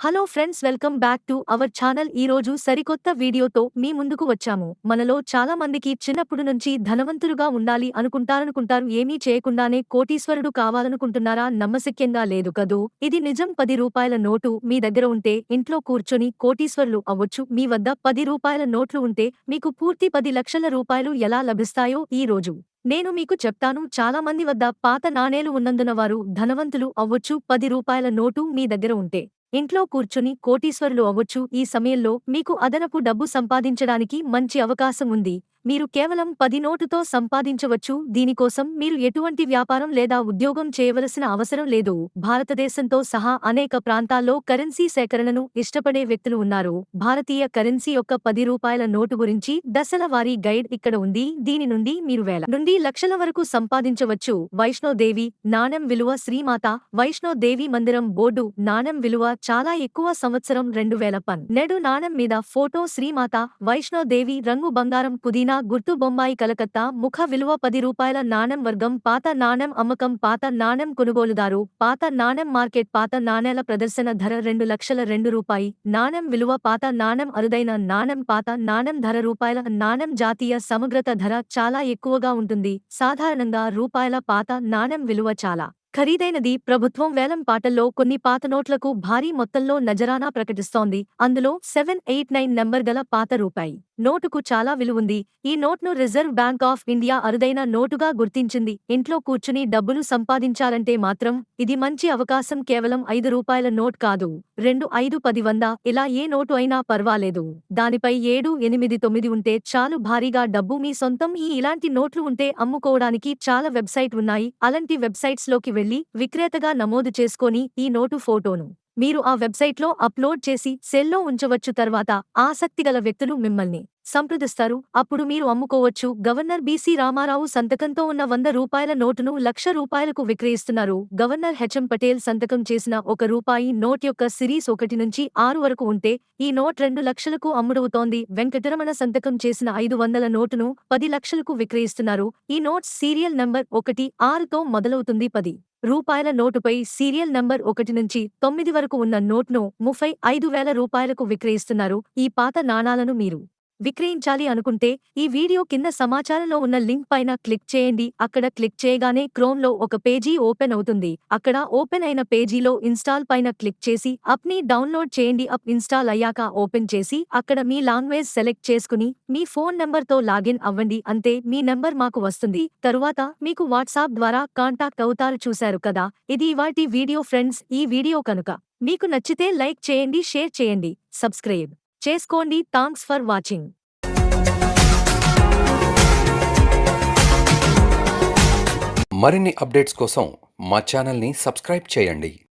Hello friends welcome back to our channel ఈ రోజు సరికొత్త వీడియోతో మీ ముందుకు వచ్చాము. మనలో చాలా మందికి చిన్నప్పుడు నుంచి ధనవంతులుగా ఉండాలి అనుకుంటారనుకుంటారు. ఏమీ చేయకుండానే కోటీశ్వరుడు కావాలనుకుంటున్నారా? నమ్మశక్యంగా లేదు కదూ? ఇది నిజం. పది రూపాయల నోటు మీ దగ్గర ఉంటే ఇంట్లో కూర్చొని కోటీశ్వరులు అవ్వొచ్చు. మీ వద్ద పది రూపాయల నోట్లు ఉంటే మీకు పూర్తి పది లక్షల రూపాయలు ఎలా లభిస్తాయో ఈ రోజు నేను మీకు చెప్తాను. చాలా మంది వద్ద పాత నాణేలు ఉన్నందున వారు ధనవంతులు అవ్వొచ్చు. పది రూపాయల నోటు మీ దగ్గర ఉంటే ఇంట్లో కూర్చుని కోటీశ్వరులు అవ్వచ్చు ఈ సమయంలో మీకు అదనపు డబ్బు సంపాదించడానికి మంచి అవకాశం ఉంది. మీరు కేవలం పది నోటుతో సంపాదించవచ్చు. దీనికోసం మీరు ఎటువంటి వ్యాపారం లేదా ఉద్యోగం చేయవలసిన అవసరం లేదు. భారతదేశంతో సహా అనేక ప్రాంతాల్లో కరెన్సీ సేకరణను ఇష్టపడే వ్యక్తులు ఉన్నారు. భారతీయ కరెన్సీ యొక్క పది రూపాయల నోటు గురించి దశల వారీ గైడ్ ఇక్కడ ఉంది. దీని నుండి మీరు వేల నుండి లక్షల వరకు సంపాదించవచ్చు. వైష్ణోదేవి నాణెం విలువ శ్రీమాత వైష్ణోదేవి మందిరం బోర్డు నాణెం విలువ చాలా ఎక్కువ సంవత్సరం రెండు వేల పన్ నెడు నాణెం మీద ఫోటో శ్రీమాత వైష్ణోదేవి రంగు బంగారం పుదీనా గుర్తు బొమ్మాయి కలకత్తా ముఖ విలువ పది రూపాయల నాణెం వర్గం పాత నాణెం అమ్మకం పాత నాణెం కొనుగోలుదారు పాత నాణెం మార్కెట్ పాత నాణేల ప్రదర్శన ధర రెండు లక్షల రెండు రూపాయి నాణెం విలువ పాత నాణెం అరుదైన నాణెం పాత నాణెం ధర రూపాయల నాణెం జాతీయ సమగ్రత ధర చాలా ఎక్కువగా ఉంటుంది. సాధారణంగా రూపాయల పాత నాణెం విలువ చాలా ఖరీదైనది. ప్రభుత్వం వేలం పాటల్లో కొన్ని పాత నోట్లకు భారీ మొత్తంలో నజరానా ప్రకటిస్తోంది. అందులో సెవెన్ ఎయిట్ నైన్ నెంబర్ గల పాత రూపాయి నోటుకు చాలా విలువుంది. ఈ నోట్ను రిజర్వ్ బ్యాంక్ ఆఫ్ ఇండియా అరుదైన నోటుగా గుర్తించింది. ఇంట్లో కూర్చుని డబ్బులు సంపాదించాలంటే మాత్రం ఇది మంచి అవకాశం కేవలం ఐదు రూపాయల నోట్ కాదు. రెండు ఐదు పది వంద ఇలా ఏ నోటు అయినా పర్వాలేదు. దానిపై ఏడు ఎనిమిది తొమ్మిది ఉంటే చాలు భారీగా డబ్బు మీ సొంతం ఈ ఇలాంటి నోట్లు ఉంటే అమ్ముకోవడానికి చాలా వెబ్సైట్ ఉన్నాయి. అలాంటి వెబ్సైట్స్లోకి వెళ్ళి విక్రేతగా నమోదు చేసుకొని ఈ నోటు ఫోటోను మీరు ఆ వెబ్సైట్లో అప్లోడ్ చేసి సెల్లో ఉంచవచ్చు. తర్వాత ఆసక్తిగల వ్యక్తులు మిమ్మల్ని సంప్రదిస్తారు. అప్పుడు మీరు అమ్ముకోవచ్చు. గవర్నర్ బీసీ రామారావు సంతకంతో ఉన్న వంద రూపాయల నోటును లక్ష రూపాయలకు విక్రయిస్తున్నారు. గవర్నర్ హెచ్ఎం పటేల్ సంతకం చేసిన ఒక రూపాయి నోట్ యొక్క సిరీస్ ఒకటి నుంచి ఆరు వరకు ఉంటే ఈ నోట్ రెండు లక్షలకు అమ్ముడవుతోంది. వెంకటరమణ సంతకం చేసిన ఐదు వందల నోటును పది లక్షలకు విక్రయిస్తున్నారు. ఈ నోట్ సీరియల్ నంబర్ ఒకటి ఆరుతో మొదలవుతుంది. పది రూపాయల నోటుపై సీరియల్ నంబర్ ఒకటి నుంచి తొమ్మిది వరకు ఉన్న నోట్ను ముప్పై ఐదు వేల రూపాయలకు విక్రయిస్తున్నారు ఈ పాత నాణాలను మీరు. విక్రయించాలి అనుకుంటే ఈ వీడియో కింద సమాచారంలో ఉన్న లింక్ పైన క్లిక్ చేయండి. అక్కడ క్లిక్ చేయగానే క్రోమ్లో ఒక పేజీ ఓపెన్ అవుతుంది. అక్కడ ఓపెన్ అయిన పేజీలో ఇన్స్టాల్ పైన క్లిక్ చేసి అప్ని డౌన్లోడ్ చేయండి. అప్ ఇన్స్టాల్ అయ్యాక ఓపెన్ చేసి అక్కడ మీ లాంగ్వేజ్ సెలెక్ట్ చేసుకుని మీ ఫోన్ నెంబర్తో లాగిన్ అవ్వండి. అంతే మీ నెంబర్ మాకు వస్తుంది. తరువాత మీకు వాట్సాప్ ద్వారా కాంటాక్ట్ అవుతారు చూశారు కదా? ఇది ఇవాటి వీడియో ఫ్రెండ్స్. ఈ వీడియో కనుక మీకు నచ్చితే లైక్ చేయండి షేర్ చేయండి. సబ్స్క్రైబ్. చేసుకోండి. Thanks for watching. మరిన్ని అప్డేట్స్ కోసం మా ఛానల్ని సబ్స్క్రైబ్ చేయండి.